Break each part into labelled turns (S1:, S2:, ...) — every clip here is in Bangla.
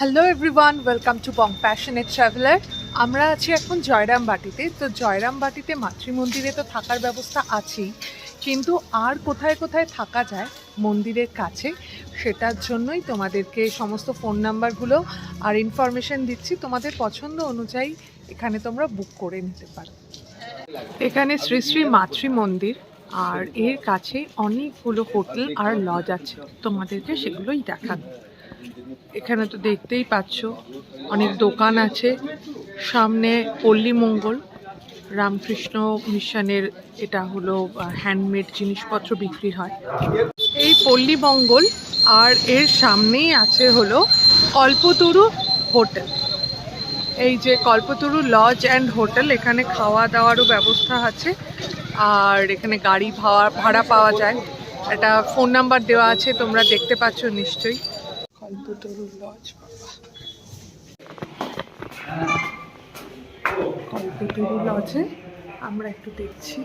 S1: Hello everyone welcome to Bong passionate traveller আমরা আছি এখন জয়রাম বাটিতে তো জয়রাম বাটিতে মাতৃমন্দিরে তো থাকার ব্যবস্থা আছেই। কিন্তু আর কোথায় কোথায় থাকা যায় মন্দিরের কাছে, সেটার জন্যই তোমাদেরকে সমস্ত ফোন নাম্বারগুলো আর ইনফরমেশন দিচ্ছি। তোমাদের পছন্দ অনুযায়ী এখানে তোমরা বুক করে নিতে পারো। এখানে শ্রী শ্রী মাতৃ মন্দির আর এর কাছে অনেকগুলো হোটেল আর লজ আছে। তোমাদেরকে সেগুলোই দেখানো এখানে তো দেখতেই পাচ্ছ, অনেক দোকান আছে। সামনে পল্লী মঙ্গল, রামকৃষ্ণ মিশনের এটা হলো হ্যান্ডমেড জিনিসপত্র বিক্রি হয়। এই পল্লী মঙ্গল আর এর সামনেই আছে হলো কল্পতরু হোটেল। এই যে কল্পতরু লজ অ্যান্ড হোটেল, এখানে খাওয়া দাওয়ারও ব্যবস্থা আছে। আর এখানে গাড়ি ভাড়া ভাড়া পাওয়া যায়। একটা ফোন নাম্বার দেওয়া আছে, তোমরা দেখতে পাচ্ছ নিশ্চয়ই। কল্পতরু লজ বাবা কল্পতরু লজে আমরা একটু দেখছি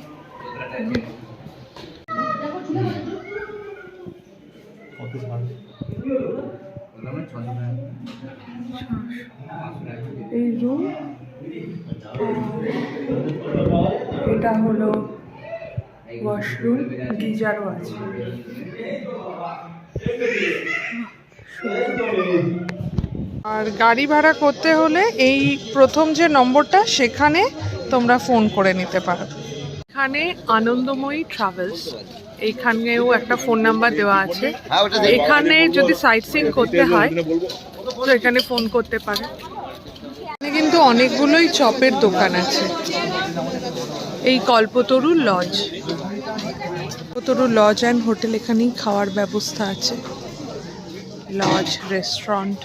S1: এই রুম এটা হলো ওয়াশরুম গিজারও আছে আর গাড়ি ভাড়া করতে হলে এই প্রথম যে নম্বরটা সেখানে তোমরা ফোন করে নিতে পারো। এখানে আনন্দময়ী ট্রাভেলস এইখানেও একটা ফোন নাম্বার দেওয়া আছে। এখানে যদি সাইট সিন করতে হয় তো এখানে ফোন করতে পারে। এখানে কিন্তু অনেকগুলোই চপের দোকান আছে। এই Kalpataru lodge Kalpataru lodge and hotel এখানেই খাওয়ার ব্যবস্থা আছে। লজ রেস্টুরেন্ট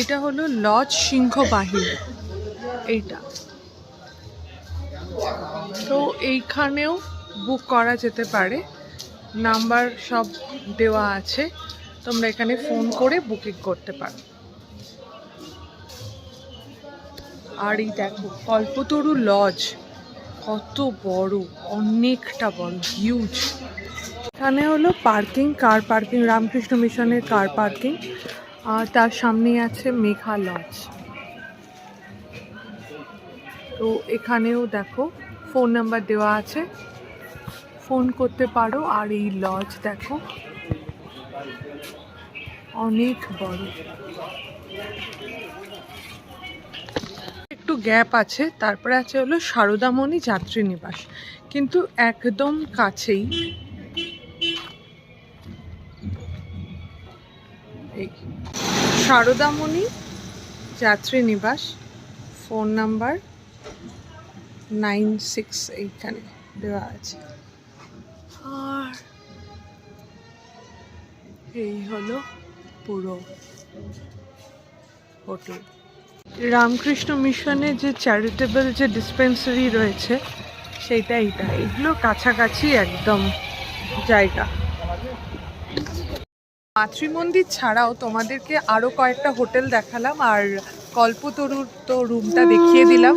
S1: এটা হলো লজ সিংহ বাহিনী এইটা। তো এইখানেও বুক করা যেতে পারে। নাম্বার সব দেওয়া আছে। তোমরা এখানে ফোন করে বুকিং করতে পারো। আর এই দেখো, কল্পতরু লজ কত বড়, অনেকটা বড় হিউজ এখানে হলো পার্কিং কার পার্কিং রামকৃষ্ণ মিশনের কার পার্কিং আর তার সামনেই আছে মেঘা লজ। তো এখানেও দেখো ফোন নাম্বার দেওয়া আছে। ফোন করতে পারো আর এই লজ দেখো। অনেক বড়। একটু গ্যাপ আছে, তারপরে আছে হলো সারদামণি যাত্রী নিবাস কিন্তু একদম কাছেই সারদামণি, যাত্রী নিবাস ফোন নাম্বার নাইন সিক্স এইখানে দেওয়া আছে। আর এই হলো পুরো হোটেল। রামকৃষ্ণ মিশনে যে চ্যারিটেবল যে ডিসপেন্সারি রয়েছে, সেইটা এইটা। এগুলো কাছাকাছি একদম জায়গা। মাতৃমন্দির ছাড়াও তোমাদেরকে আরও কয়েকটা হোটেল দেখালাম আর কল্পতরুর তো রুমটা দেখিয়ে দিলাম।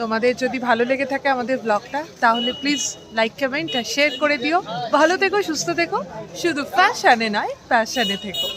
S1: তোমাদের যদি ভালো লেগে থাকে আমাদের ব্লগটা, তাহলে প্লিজ লাইক কমেন্ট আর শেয়ার করে দিও। ভালো থেকো, সুস্থ থেকো। শুধু ফ্যাশনে নয় ফ্যাশানে থেকো।